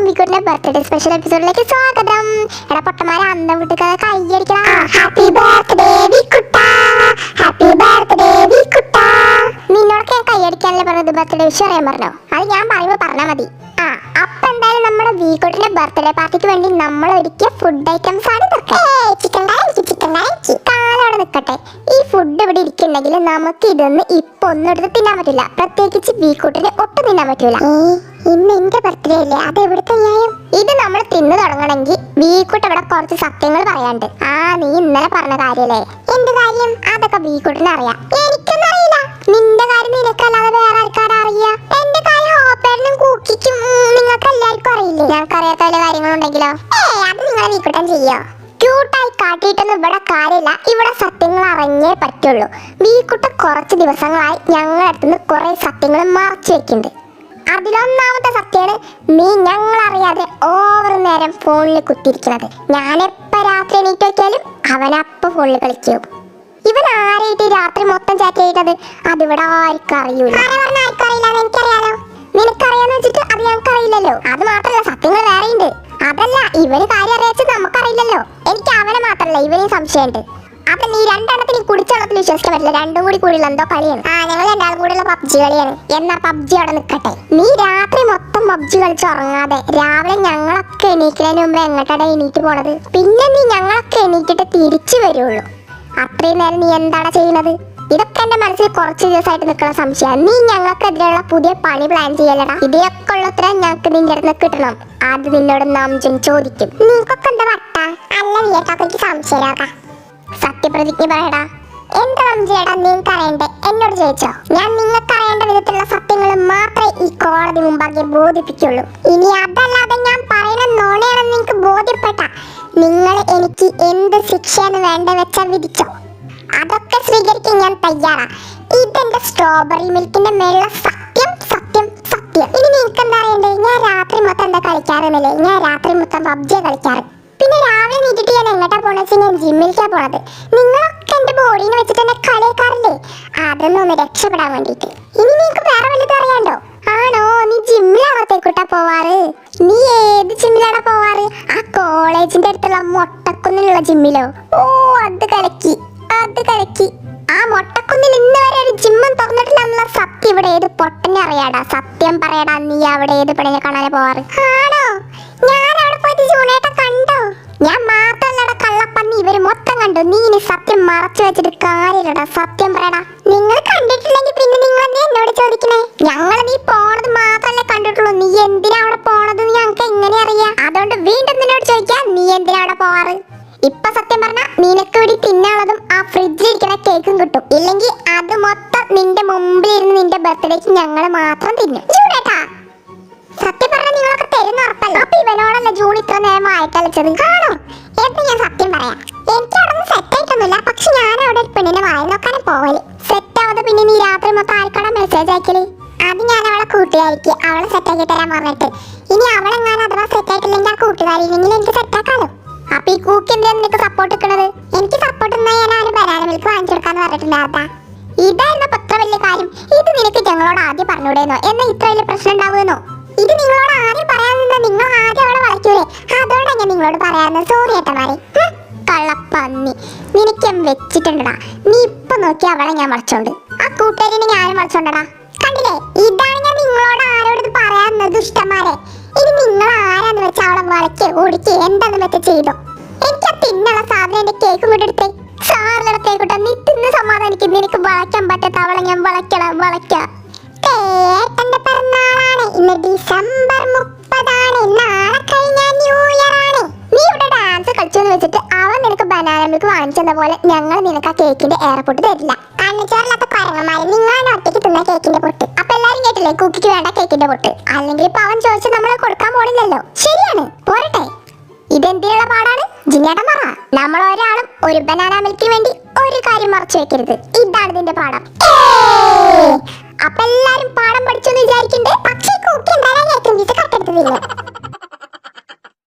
എല്ലാവർക്കും വിക്കുട്ടിന്റെ birthday special എപ്പിസോഡിലേക്ക് സ്വാഗതം. എടാ പൊട്ടന്മാരെ അന്തം വിട്ടുക കൈയടിക്കണം. ഹാപ്പി ബർത്ത്ഡേ വിക്കുട്ട. ഹാപ്പി ബർത്ത്ഡേ വിക്കുട്ട. നിന്നോടൊക്കെ ഞാൻ കൈയടിക്കാനല്ലേ പറഞ്ഞത്? ബർത്ത്ഡേ വിഷ് അറിയാൻ പറഞ്ഞോ? അത് ഞാൻ പറയുമ്പോൾ പറഞ്ഞാൽ മതി. ആ അപ്പൊ എന്തായാലും നമ്മുടെ വീക്കുട്ടിന്റെ ബർത്ത്ഡേ പാർട്ടിക്ക് വേണ്ടി നമ്മൾ ഒരുക്കിയ ഫുഡ് ഐറ്റംസ് ആണ് ചിക്കൻ ചിക്കൻ കാലോടെ നിൽക്കട്ടെ ഈ ഫുഡ് ഇവിടെ ഇരിക്കുന്നെങ്കിൽ നമുക്ക് ഇതൊന്ന് ഇപ്പൊ ഒന്നും എടുത്ത് തിന്നാൻ പറ്റില്ല. പ്രത്യേകിച്ച് വീക്കൂട്ടിന് ഒട്ടും തിന്നാൻ പറ്റൂല. ഇന്ന് എന്റെ ബർത്ത്ഡേ അല്ലേ? അത് എവിടുത്തെ ന്യായം? ഇത് നമ്മൾ തിന്നു തുടങ്ങണമെങ്കിൽ വീക്കൂട്ട് ഇവിടെ കുറച്ച് സത്യങ്ങൾ പറയാണ്ട് ആ നീ ഇന്നലെ പറഞ്ഞ കാര്യല്ലേ? എന്ത് കാര്യം? അതൊക്കെ വീക്കൂട്ടിന് അറിയാം. എനിക്കൊന്നും അറിയില്ല നിന്റെ കാര്യം നിനക്കല്ലാതെ വേറെ ആൾക്കാരെ അറിയാ? എന്റെ കാര്യം ഹോപ്പേറിനും കുക്കിക്കും നിങ്ങൾക്ക് എല്ലാവർക്കും അറിയില്ലേ? ഞങ്ങൾക്ക് അറിയാത്ത വല്ല കാര്യങ്ങളുണ്ടെങ്കിലോ? ഏ അത് നിങ്ങളെ വീക്കൂട്ടൻ ചെയ്യോ? ക്യൂട്ടായി കാട്ടിയിട്ടൊന്നും ഇവിടെ കാര്യമില്ല. ഇവിടെ സത്യങ്ങൾ അറിഞ്ഞേ പറ്റുള്ളൂ. വീക്കുട്ട കുറച്ച് ദിവസങ്ങളായി ഞങ്ങളുടെ അടുത്തുനിന്ന് കുറെ സത്യങ്ങൾ മറച്ചു വെക്കുന്നുണ്ട്. അതിലൊന്നാമത്തെ സത്യമാണ് നീ ഞങ്ങൾ അറിയാതെ ഓവർ നേരം ഫോണിൽ കുത്തിയിരിക്കുന്നത്. ഞാൻ എപ്പ രാത്രി എണീറ്റ് നോക്കിയാലും അവനപ്പ ഫോണിൽ കളിക്കും. ഇവൻ ആരായിട്ട് രാത്രി മൊത്തം ചാറ്റ് ചെയ്തത് അതിവിടെ ആർക്കും അറിയൂല. എനിക്കറിയാലോ. നിനക്കറിയാന്ന് വെച്ചിട്ട് അത് ഞങ്ങൾക്ക് അറിയില്ലല്ലോ. അത് മാത്രല്ല സത്യങ്ങൾ വേറെയുണ്ട്. അതല്ല ഇവന് കാര്യം അറിയാച്ചത് നമുക്കറിയില്ലല്ലോ. എനിക്ക് അവനെ മാത്രല്ല ഇവനെയും സംശയമുണ്ട്. അപ്പൊ നീ രണ്ടെണ്ണത്തിന് കുടിച്ചെണ്ണത്തിൽ വിശ്വസിക്കാൻ പറ്റില്ല. രണ്ടും കൂടി കൂടിയുള്ള എന്തോ കളിയാണ് ആ ഞങ്ങൾ രണ്ടാളും കൂടിയുള്ള പബ്ജി കളിയാണ്. എന്നാ പബ്ജി അവിടെ നിൽക്കട്ടെ നീ രാത്രി മൊത്തം പബ്ജി കളിച്ച് ഉറങ്ങാതെ രാവിലെ ഞങ്ങളൊക്കെ എണീക്കുന്നതിന് മുമ്പ് എങ്ങോട്ടാണ് എണീറ്റ് പോണത്? പിന്നെ നീ ഞങ്ങളൊക്കെ എണീറ്റിട്ട് തിരിച്ചു വരുള്ളൂ. അത്രയും നേരം നീ എന്താണ് ചെയ്യുന്നത്? ഇതൊക്കെ എന്റെ മനസ്സിൽ കുറച്ച് ദിവസമായിട്ട് നിൽക്കുന്ന സംശയമാണ്. നീ ഞങ്ങൾക്കെതിരെയുള്ള പുതിയ പണി പ്ലാൻ ചെയ്യലടാ ഇതൊക്കെ ഉള്ള ഉത്തരം ഞങ്ങൾക്ക് നിന്റെ അടുത്ത് കിട്ടണം. അത് നിന്നോട് നാം ചോദിക്കും. നിങ്ങൾക്കൊക്കെ എന്താ വട്ട? അല്ല വീട്ടൊക്കെ എനിക്ക് സംശയമാക്കാം സത്യപ്രതിജ്ഞ പറയടാ. എന്താ ചേട്ടാ നിങ്ങൾക്ക് അറിയണ്ടേ എന്നോട് ചോദിച്ചോ? ഞാൻ നിങ്ങൾക്ക് അറിയേണ്ട വിധത്തിലുള്ള സത്യങ്ങൾ മാത്രമേ ഈ കോടതി മുമ്പാകെ ബോധിപ്പിക്കുള്ളൂ. ഇനി അതല്ലാതെ ഞാൻ പറയുന്ന നോണയാണെന്ന് നിങ്ങൾക്ക് ബോധ്യപ്പെട്ട നിങ്ങൾ എനിക്ക് എന്ത് ശിക്ഷയാണ് വേണ്ട വെച്ചാൽ വിധിച്ചോ? അതൊക്കെ സ്വീകരിക്കാൻ ഞാൻ തയ്യാറാ. ഇതെന്റെ സ്ട്രോബെറി മിൽക്കിന്റെ മേലുള്ള സത്യം സത്യം സത്യം. ഇനി നിങ്ങൾക്ക് എന്താ അറിയണ്ടേ? ഞാൻ രാത്രി മൊത്തം എന്താ കളിക്കാറെന്നല്ലേ ഞാൻ രാത്രി മൊത്തം പബ്ജിയാണ് കളിക്കാറ്. പിന്നെ രാവിലെ നീട്ടിട്ട് ഞാൻ എങ്ങോട്ടാ പോണെന്ന് വെച്ചാൽ ഞാൻ ജിമ്മിലേക്കാ പോണത്? നിങ്ങളൊക്കെ എന്റെ ബോഡീനെ വെച്ചിട്ട് എന്നെ കളിയാക്കാറില്ലേ? അതൊന്നും ഒന്ന് രക്ഷപ്പെടാൻ വേണ്ടിട്ട്. ഇനി നിങ്ങൾക്ക് വേറെ വല്ലതും അറിയാണ്ടോ ആണോ? നീ ജിമ്മിലാണോത്തേക്കൂട്ടാ പോവാറ്? നീ ഏത് ജിമ്മിലാണോ പോവാറ്? ആ കോളേജിന്റെ അടുത്തുള്ള മൊട്ടക്കുന്നിലുള്ള ജിമ്മിലോ ഓ അത് കലക്കി. അത് കലക്കി. ആ മൊട്ടക്കുന്നിൽ ഇന്ന് വരെ ഒരു ജിമ്മും തുറന്നിട്ടില്ല സത്യം ഇവിടെ ഏത് പൊട്ടനെ അറിയാടാ? സത്യം പറയടാ നീ അവിടെ ഏത് പെണ്ണിനെ കാണാൻ പോവാറ്? ആണോ? ഞാൻ അവിടെ പോയിട്ട് കണ്ടോ ഞാൻ മാത്രല്ലട കള്ളപ്പന്നി. ഇവർ മൊത്തം കണ്ടു. നീ ഇനി സത്യം മറച്ചു വെച്ചിട്ട് കാര്യമില്ലടാ. സത്യം പറയടാ. നിങ്ങൾ കണ്ടിട്ടില്ലെങ്കിൽ പിന്നെ നിങ്ങൾ എന്നോട് ചോദിക്കണേ? ഞങ്ങൾ നീ പോണത് മാത്രല്ലേ കണ്ടിട്ടുള്ളൂ. നീ എന്തിനാ അവിടെ പോണത് ഞങ്ങൾക്ക് എങ്ങനെ അറിയാം? അതുകൊണ്ട് വീണ്ടും നിന്നോട് ചോദിക്കാം നീ എന്തിനാ അവിടെ പോവാറ്? ഇപ്പൊ സത്യം പറഞ്ഞ നിനക്ക് കൂടി തിന്നാനുള്ളതും ആ ഫ്രിഡ്ജിൽ ഇരിക്കുന്ന കേക്കും കിട്ടും. ഇല്ലെങ്കിൽ അത് മൊത്തം നിന്റെ മുമ്പിൽ ഇരുന്ന് നിന്റെ ബർത്ത്ഡേക്ക് ഞങ്ങൾ മാത്രം തിന്നും. സത്യം പറഞ്ഞ നിങ്ങളൊക്കെ തരുന്ന ഉറപ്പല്ല? അപ്പൊ ഇവനോടല്ല ജൂൺ ഇത്ര നേരം വായിട്ടലച്ചത് കാണോ. എന്ന് ഞാൻ സത്യം പറയാം. എനിക്ക് അവിടെ സെറ്റ് ആയിട്ടൊന്നുമില്ല. പക്ഷെ ഞാൻ അവിടെ ഒരു പെണ്ണിനെ വായി നോക്കാനും പോവൽ. സെറ്റ് ആവാതെ പിന്നെ നീ രാത്രി മൊത്തം ആർക്കാണ് മെസ്സേജ് അയക്കൽ? അത് ഞാൻ അവളെ കൂട്ടുകാരിക്ക് അവളെ സെറ്റ് ആക്കി തരാൻ പറഞ്ഞിട്ട്. ഇനി അവളെങ്ങാനും അഥവാ സെറ്റ് ആയിട്ടില്ലെങ്കിൽ ആ കൂട്ടുകാരില്ലെങ്കിൽ എനിക്ക് സെറ്റ് ആക്കാലോ? അപ്പൊ ഈ കൂക്ക് എന്തിനാ നിനക്ക് സപ്പോർട്ട് എടുക്കണത് എനിക്ക് സപ്പോർട്ട് ഞാൻ അവന് ബനാന മിൽക്ക് വാങ്ങിച്ചു കൊടുക്കാന്ന് പറഞ്ഞിട്ടുണ്ടാകാ ഇതായിരുന്നു അത്ര വലിയ കാര്യം. ഇത് നിനക്ക് ഞങ്ങളോട് ആദ്യം പറഞ്ഞൂടേന്നോ എന്നാ ഇത്ര വലിയ പ്രശ്നം ഉണ്ടാവുമെന്നോ? ഇത് നിങ്ങളോട് ആദ്യം പറയാൻ നിങ്ങൾ ആദ്യം അവളെ വളയ്ക്കൂലേ? ഞാൻ നിങ്ങളോട് പറയാമെന്ന് സോറി ഏട്ടന്മാരെ കള്ളപ്പന്നി. നിനക്ക് വെച്ചിട്ടുണ്ടടാ? നീ ഇപ്പൊ നോക്കി അവളെ ഞാൻ മറിച്ചോണ്ട്. ആ കൂട്ടുകാരിനെ ഞാനും മറിച്ചോണ്ടടാ. കണ്ടില്ലേ? ഇതാണ് ഞാൻ നിങ്ങളോട് ആരോട് ഇത് പറയാറുന്നത് ദുഷ്ടന്മാരെ ഇനി നിങ്ങൾ ആരാന്ന് വെച്ചാൽ അവളെ വളയ്ക്ക് ഓടിക്ക് എന്താന്ന് വെച്ചാൽ ചെയ്തോ? എനിക്ക് തിന്നുള്ള സാധനം എന്റെ കേക്ക് കൊണ്ടെടുത്തേ സാറിനടുത്തേക്കൂട്ട നീ തിന്ന് സമാധാനിക്കും നിനക്ക് വളയ്ക്കാൻ പറ്റാത്ത അവളെ ഞാൻ വളയ്ക്കണം വളയ്ക്കാം. ഏട്ടന്റെ പിറന്നാളാണ്. ഇന്ന് ഡിസംബർ മുപ്പതാണ്. നാളെ കഴിഞ്ഞാൽ ന്യൂ കളിച്ചെന്ന് വെച്ചിട്ട് അവൻ നിനക്ക് ബനാന മിൽക്ക് വാങ്ങിച്ചെന്ന പോലെ ഞങ്ങൾ നിനക്ക് ആ കേക്കിന്റെ എയർപോർട്ട് തരില്ല. അന്നച്ചാറില്ലാത്ത പരമമായി നിങ്ങളാണ് ഒറ്റയ്ക്ക് തിന്ന കേക്കിന്റെ പൊട്ട്. അപ്പൊ എല്ലാരും കേട്ടില്ലേ കുക്കിക്ക് വേണ്ട കേക്കിന്റെ പൊട്ട്. അല്ലെങ്കിൽ ഇപ്പൊ അവൻ ചോദിച്ചാൽ നമ്മൾ കൊടുക്കാൻ പോണില്ലല്ലോ. ശരിയാണ് പോരട്ടെ. ഇതെന്തിനുള്ള പാടാണ്? ജിഞ്ഞേട്ടൻ പറ. നമ്മൾ ഒരാളും ഒരു ബനാന മിൽക്കിന് വേണ്ടി ഒരു കാര്യം മറച്ചു വെക്കരുത്. ഇതാണ്